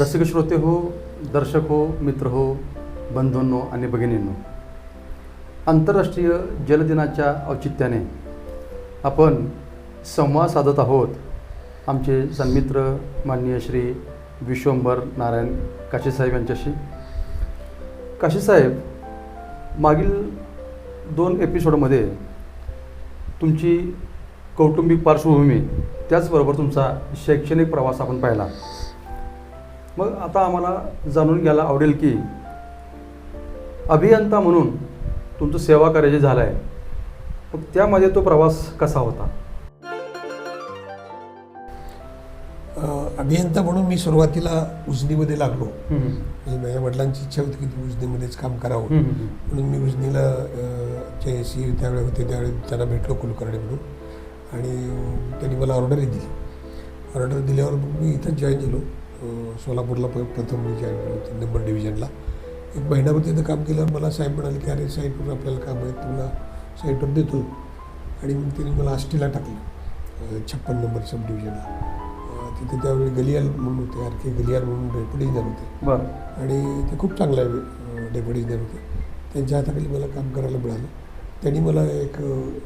रसिक श्रोते हो दर्शक हो मित्र हो बंधूंनो आणि भगिनींनो आंतरराष्ट्रीय जलदिनाच्या औचित्याने आपण संवाद साधत आहोत. आमचे सन्मित्र माननीय श्री विश्वंभर नारायण काशीसाहेब यांच्याशी. काशीसाहेब मागील दोन एपिसोडमध्ये तुमची कौटुंबिक पार्श्वभूमी त्याचबरोबर तुमचा शैक्षणिक प्रवास आपण पाहिला. मग आता आम्हाला जाणून घ्यायला आवडेल की अभियंता म्हणून तुमचं सेवा कार्य जे झालं आहे मग त्यामध्ये तो प्रवास कसा होता? अभियंता म्हणून मी सुरुवातीला उजनीमध्ये लागलो. म्हणजे माझ्या वडिलांची इच्छा होती की उजनीमध्येच काम करावं. म्हणून मी उजनीला जे सी त्यावेळी होते त्यावेळी त्यांना भेटलो कुलकर्णी म्हणून. आणि त्यांनी मला ऑर्डरही दिली. ऑर्डर दिल्यावर मग मी इथंच जॉईन अ, सोलापूरला प प्रथम तीन नंबर डिव्हिजनला. एक महिनाभर तिथं काम केल्यावर मला साहेब म्हणाले की अरे साईटवर आपल्याला काम आहे तुला साईटवर देतो. आणि मग त्यांनी मला आष्टीला टाकलं छप्पन नंबर सब डिव्हिजनला. तिथे त्यावेळी गलियाल म्हणून होते आर के गलियाल म्हणून डेप्युटी इंजिनियर होते. आणि ते खूप चांगले डेप्युटी इंजिनियर होते. त्यांच्या हाताखाली मला काम करायला मिळालं. त्यांनी मला एक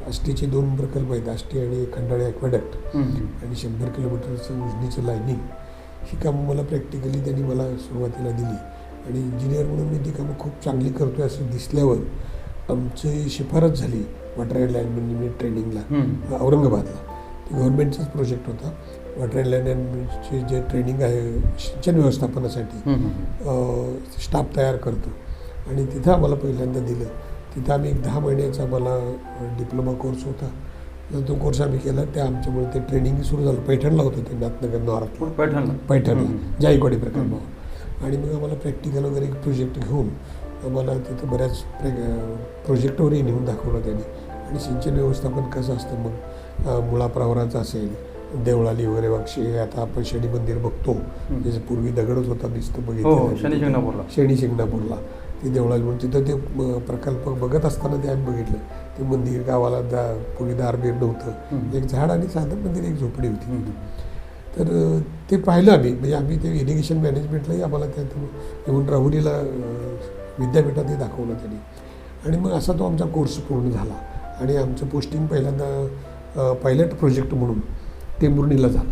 आष्टीचे दोन प्रकल्प आहेत आष्टी आणि खंडाळे ॲक्वाडक्ट आणि शंभर किलोमीटरचं उजनीचं लाईनिंग ही कामं मला प्रॅक्टिकली त्यांनी मला सुरुवातीला दिली. आणि इंजिनियर म्हणून मी ती कामं खूप चांगली करतोय असं दिसल्यावर आमची शिफारस झाली वॉटर अँड लँड मॅनेजमेंट ट्रेनिंगला औरंगाबादला. ते गव्हर्नमेंटचाच प्रोजेक्ट होता. वॉटर अँड लँड मॅनेजमेंटचे जे ट्रेनिंग आहे सिंचन व्यवस्थापनासाठी स्टाफ तयार करतो. आणि तिथं आम्हाला पहिल्यांदा दिलं. तिथं आम्ही एक दहा महिन्याचा मला डिप्लोमा कोर्स होता. तो कोर्स आम्ही केला त्या आमच्यामुळे ते ट्रेनिंग सुरू झालं. पैठणला होतं ते नाथनगर नॉर्थला पैठणला. पैठणला. जायकवाडी प्रकल्पावर आणि मग आम्हाला प्रॅक्टिकल वगैरे एक प्रोजेक्ट घेऊन आम्हाला तिथं बऱ्याच प्रोजेक्टवरही नेऊन दाखवलं त्यांनी. आणि सिंचन व्यवस्थापन कसं असतं मग? अं, मुळा प्रवराचं असेल देवळाली वगैरे बक्षी आता आपण शनी मंदिर बघतो. जसं पूर्वी दगडच होता नुसतं हो हो बघितलं शनी शिंगणापूरला. शेणी शिंगणापूरला. ते देवळाली म्हणून तिथं ते प्रकल्प बघत असताना ते आम्ही बघितलं. ते मंदिर गावाला दा पूर्वी दारबीर नव्हतं. एक झाड आणि साधं मंदिर एक झोपडी होती. तर ते पाहिलं आम्ही. म्हणजे आम्ही ते इरिगेशन मॅनेजमेंटलाही आम्हाला त्यातून येऊन राहुरीला अ, विद्यापीठातही दाखवलं त्यांनी. आणि मग असा तो आमचा कोर्स पूर्ण झाला. आणि आमचं पोस्टिंग पहिल्यांदा पायलट प्रोजेक्ट म्हणून टेंभुर्णीला झालं.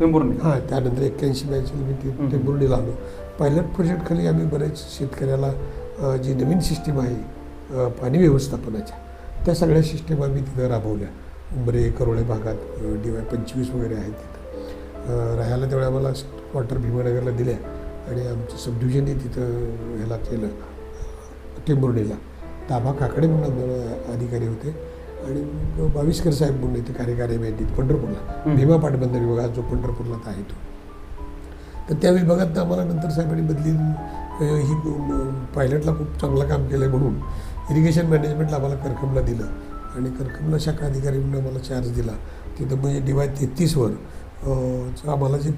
पेंबुर्णी हां त्यानंतर एक्क्याऐंशी ब्याऐंशीला मी ते हम्म. टेंभुर्णीला आलो. पायलट प्रोजेक्टखाली आम्ही बरेच शेतकऱ्याला जी नवीन सिस्टीम आहे पाणी व्यवस्थापनाच्या त्या सगळ्या सिस्टीम आम्ही तिथं राबवल्या. उंबरे करोळे भागात डी वाय पंचवीस वगैरे आहेत तिथं. राहायला तेवढ्या आम्हाला क्वार्टर भीमानगरला दिल्या आणि आमचं सबडिव्हिजनही तिथं ह्याला केलं. टेंभुर्णीला. ताबा काकडे म्हणून आम्हाला अधिकारी होते. आणि बावीसकर साहेब म्हणून इथे कार्यकारी आहेत. पंढरपूरला. भीमा पाटबंदर विभाग जो पंढरपूरला आहे तो. तर त्या विभागात आम्हाला नंतर साहेबांनी बदली ही पायलटला खूप चांगलं काम केलं आहे म्हणून. इरिगेशन मॅनेजमेंटला आम्हाला करकमला दिलं. आणि करकमला शाखा अधिकारी म्हणून आम्हाला चार्ज दिला. तिथं म्हणजे डी वाय तेहतीसवर आम्हाला जे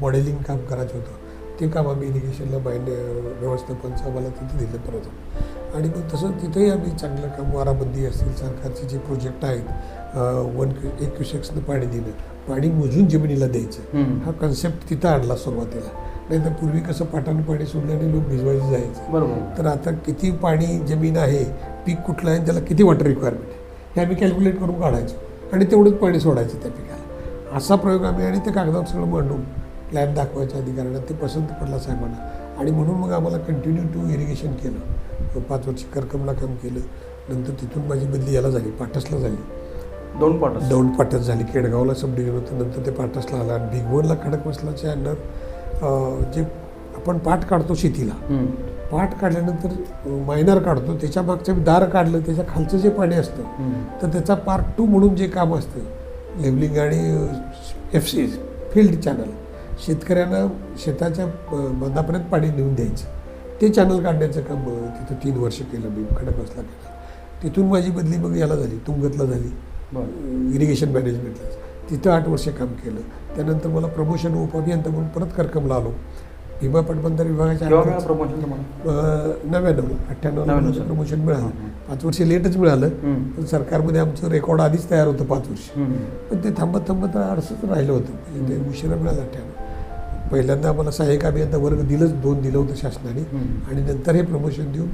मॉडेलिंग काम करायचं होतं ते काम आम्ही इरिगेशनला माइंड व्यवस्थापनचं आम्हाला तिथे दिलं परत. आणि मग तसं तिथेही आम्ही चांगलं काम वाराबंदी असतील सरकारचे जे प्रोजेक्ट आहेत वन एक क्युसेक्सनं पाणी दिलं. पाणी मोजून जमिनीला द्यायचं. हा कन्सेप्ट तिथं आणला सुरुवातीला. नाही तर पूर्वी कसं पाटानं पाणी सोडल्याने लोक भिजवायचे जायचे. बरोबर. तर आता किती पाणी जमीन आहे पीक कुठलं आहे आणि त्याला किती वॉटर रिक्वायरमेंट आहे? हे आम्ही कॅल्क्युलेट करून काढायचो. आणि तेवढंच पाणी सोडायचं त्या पिकाला. असा प्रयोग आम्ही आणि ते कागदावर सगळं मांडून प्लॅन दाखवायच्या अधिकाऱ्यांना ते पसंत पडला साहेबांना. आणि म्हणून मग आम्हाला कंटिन्यू टू इरिगेशन केलं. पाच वर्ष करकमला काम केलं. नंतर तिथून माझी बदली याला झाली पाटसला झाली. दोन पाट दोन पाटस झाली. केडगावला सब डिव्हिजन होतं. नंतर ते पाटसला आलं. आणि भिगवणला खडक बसलाच्या अंडर जे आपण पाट काढतो शेतीला पाट काढल्यानंतर मायनर काढतो त्याच्या मागचं दार काढलं त्याच्या खालचं जे पाणी असतं तर त्याचा पार्ट टू म्हणून जे काम असतं लेवलिंग आणि एफ सी फील्ड चॅनल. शेतकऱ्यांना शेताच्या अं, मधापर्यंत पाणी नेऊन द्यायचं. ते चॅनल काढण्याचं काम तिथं तीन वर्ष केलं मी खडकवासला केलं. तिथून माझी बदली मग याला झाली तुंगतला झाली. इरिगेशन मॅनेजमेंटला तिथं आठ वर्ष काम केलं. त्यानंतर मला प्रमोशन उपअभियंता म्हणून परत करकमला आलो भीमा पटबंदर विभागाच्या नव्याण्णव साली. प्रमोशन मिळालं. पाच वर्ष लेटच मिळालं. पण सरकारमध्ये आमचं रेकॉर्ड आधीच तयार होतं पाच वर्ष. पण ते थांबत थांबत अडचण राहिलं होतं. म्हणजे ते उशिरा मिळालं अठ्ठ्याण्णव. पहिल्यांदा आम्हाला सहाय्यक अभियंता वर्ग दिलंच दोन दिलं होतं शासनाने. आणि नंतर हे प्रमोशन देऊन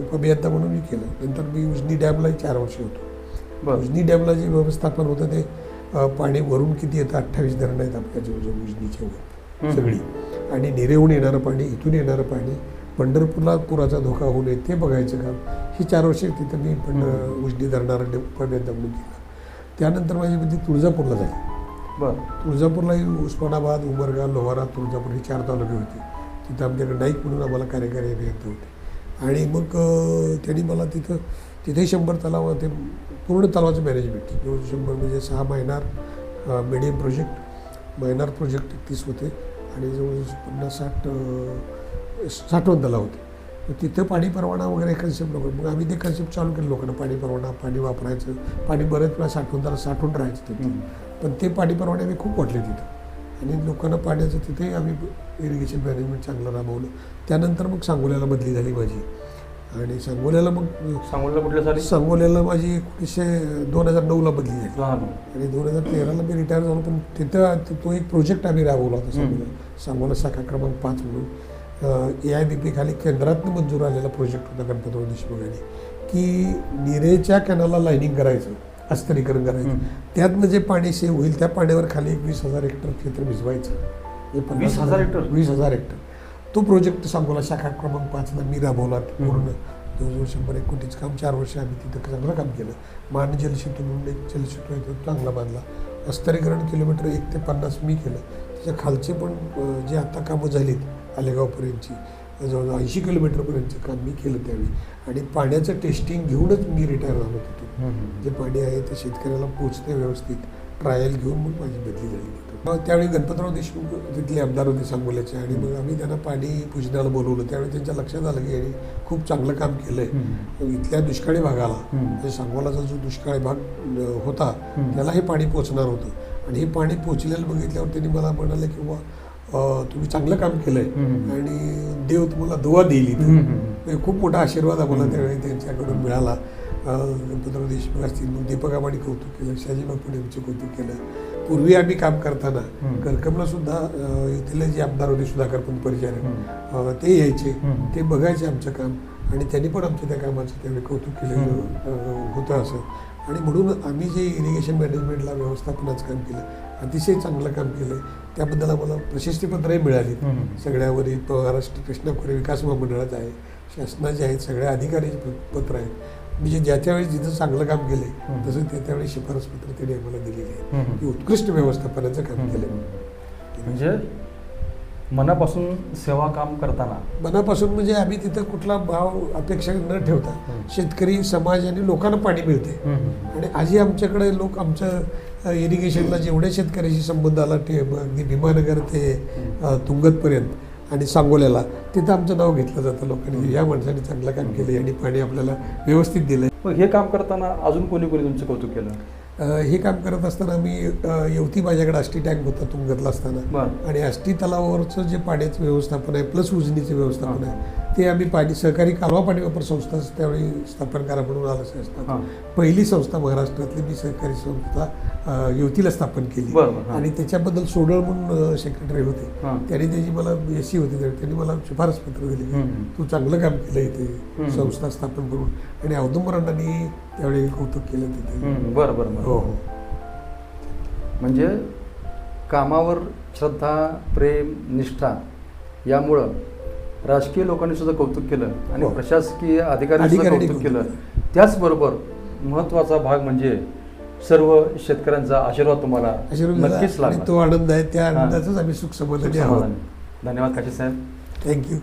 उपअभियंता म्हणून मी केलं. नंतर मी उजनी डॅमलाही चार वर्ष होतो. उजनी डॅमला जे व्यवस्थापन होतं ते पाणी वरून किती येतं? अठ्ठावीस धरणं आहेत आपल्या जवळजवळ उजनीच्या वर. सगळी. आणि निरेहून येणारं पाणी इथून येणारं पाणी पंढरपूरला पुराचा धोका होऊ नये ते बघायचं काम ही चार वर्ष तिथं मी पंढर हम्म. उजनी धरणारा उपअभियंता म्हणून केलं. त्यानंतर माझी म्हणजे तुळजापूरला झाली बरं. तुळजापूरलाही उस्मानाबाद उमरगा लोहारा तुळजापूर हे चार तालुके होते. तिथं आमच्याकडे नाईक म्हणून आम्हाला कार्यकारी अभियंता होते. आणि मग त्यांनी मला तिथं तिथे शंभर तलाव ते पूर्ण तलावाचं मॅनेजमेंट जवळ शंभर म्हणजे सहा महिनार मिडियम प्रोजेक्ट महिनार प्रोजेक्ट तीस होते आणि जवळ पन्नास साठ साठवण तलाव होते. मग तिथं पाणी परवाना वगैरे कन्सेप्ट लोक मग आम्ही ते कन्सेप्ट चालू केलं लोकांना पाणी परवाना पाणी वापरायचं. पाणी बरेच वेळा साठवून त्याला साठवून राहायचं तिथं. पण ते पाणी परवाने आम्ही खूप वाटले तिथं. आणि लोकांना पाण्याचं तिथेही आम्ही इरिगेशन मॅनेजमेंट चांगलं राबवलं. त्यानंतर मग सांगोल्याला बदली झाली माझी. आणि सांगोल्याला मग सांगोला कुठल्या साली? सांगोल्याला माझी एकोणीसशे दोन हजार नऊला बदली झाली. आणि दोन हजार तेराला मी रिटायर झालो पण तिथं तो- एक प्रोजेक्ट आम्ही राबवला होता सांगोला सांगोला शाखा क्रमांक पाच म्हणून. ए आय बी पी खाली केंद्रातनं मंजूर आलेला प्रोजेक्ट होता गणपतराव देशमुख यांनी. की निरेच्या कॅनलला लाईनिंग करायचं. अस्तरीकरण करायचं. त्यातनं जे पाणी सेव्ह होईल त्या पाण्यावर खाली एक वीस हजार हेक्टर क्षेत्र भिजवायचं. हे पन्नास 20,000 हेक्टर? वीस हजार हेक्टर. तो प्रोजेक्ट सांगोला शाखा क्रमांक पाचला मी राबवला पूर्ण. जवळजवळ शंभर एक कोटीचं काम चार वर्ष आम्ही तिथं चांगलं काम केलं. मान जलसेतू म्हणून एक जलसेतू आहे तो चांगला बांधला. अस्तरीकरण किलोमीटर एक ते पन्नास मी केलं. त्याच्या खालचे पण जे आता कामं झालीत आलेगावपर्यंतची जवळजवळ ऐंशी किलोमीटरपर्यंतचं काम मी केलं त्यावेळी आणि पाण्याचं टेस्टिंग घेऊनच मी रिटायर झालो तिथून हम्म. जे पाणी आहे ते शेतकऱ्याला पोचते व्यवस्थित ट्रायल घेऊन मग माझी बदली झाली तिथं मग त्यावेळी गणपतराव देशमुख तिथले आमदार होते सांगोल्याचे आणि मग आम्ही त्यांना पाणी पूजनाला बोलवलं त्यावेळी त्यांच्या लक्षात आलं की यांनी खूप चांगलं काम केलं आहे. इथल्या दुष्काळी भागाला. म्हणजे सांगोलाचा जो दुष्काळी भाग होता. त्याला हे पाणी पोचणार होतं आणि हे पाणी पोचलेलं बघितल्यावर त्यांनी मला म्हणाले की तुम्ही चांगलं काम केलं आहे हम्म. आणि देव तुम्हाला दुवा देईल इथं. म्हणजे खूप मोठा आशीर्वाद आम्हाला. त्यावेळी त्यांच्याकडून मिळाला गणपतराव देशमुख असतील मग दीपक आबांनी कौतुक केलं शहाजी बापूने आमचं कौतुक केलं पूर्वी आम्ही काम करताना. करकमला सुद्धा अं, इथले जे आमदार होते सुधाकर परिचारक हम्म. अं, ते यायचे. ते बघायचे आमचं काम आणि त्यांनी पण आमच्या त्या कामाचं त्यावेळी कौतुक केलेलं होतं असं आणि म्हणून आम्ही जे इरिगेशन मॅनेजमेंटला व्यवस्थापनाचं काम केलं अतिशय चांगलं काम केलं त्याबद्दल आम्हाला प्रशस्तीपत्रही मिळाली हम्म. सगळ्यावर महाराष्ट्र कृष्णा खोरे विकास महामंडळाचं आहे शासनाचे आहेत सगळ्या प- पत्र आहेत म्हणजे ज्या त्यावेळी जिथं चांगलं काम केलं. तसं त्या त्यावेळी शिफारस पत्र त्यांनी आम्हाला दिलेली आहे. की उत्कृष्ट व्यवस्थापनाचं काम केलं म्हणजे मनापासून सेवा काम करताना मनापासून म्हणजे आम्ही तिथं कुठला भाव अपेक्षा न ठेवता. शेतकरी समाज आणि लोकांना पाणी मिळते. आणि आजही आमच्याकडे लोक आमचं इरिगेशनला जेवढ्या शेतकऱ्याशी संबंध आला ते अगदी भीमानगर ते तुंगतपर्यंत आणि सांगोल्याला तिथं आमचं नाव घेतलं जातं लोकांनी. या माणसाने चांगलं काम केलं आणि पाणी आपल्याला व्यवस्थित दिलं हे काम करताना अजून कोणी कोणी तुमचं कौतुक केलं? हे काम करत असताना आम्ही अ, येवती माझ्याकडे आष्टी टँक होता तुंगतला असताना. आणि आष्टी तलावावरचं जे पाण्याचं व्यवस्थापन आहे प्लस उजनीचं व्यवस्थापन आहे ते आम्ही पाणी सहकारी कालवा पाणी वापर संस्था त्यावेळी स्थापन करा म्हणून आलं संस्था पहिली संस्था महाराष्ट्रातली मी सहकारी संस्था युवतीला स्थापन केली. आणि त्याच्याबद्दल सोडळ म्हणून सेक्रेटरी होते. त्यांनी त्याची मला एस सी होते त्यांनी मला शिफारस पत्र दिली. तू चांगलं काम केलं इथे. संस्था स्थापन करून. आणि औदुंबर अण्णांनी त्यावेळी कौतुक केलं तिथे. बरं बरं. हो हो. म्हणजे कामावर श्रद्धा प्रेम निष्ठा यामुळं राजकीय लोकांनी सुद्धा कौतुक केलं आणि हो. प्रशासकीय अधिकाऱ्यांनी सुद्धा अधिकाऱ्यांनी कौतुक कौतुक केलं. त्याचबरोबर महत्त्वाचा भाग म्हणजे सर्व शेतकऱ्यांचा आशीर्वाद तुम्हाला आशीर्वाद नक्कीच आणि लागला. तो आनंद आहे त्या. आनंदाचाच आम्ही सुख समाधानी आहोत. समाधानी. धन्यवाद काशी साहेब थँक्यू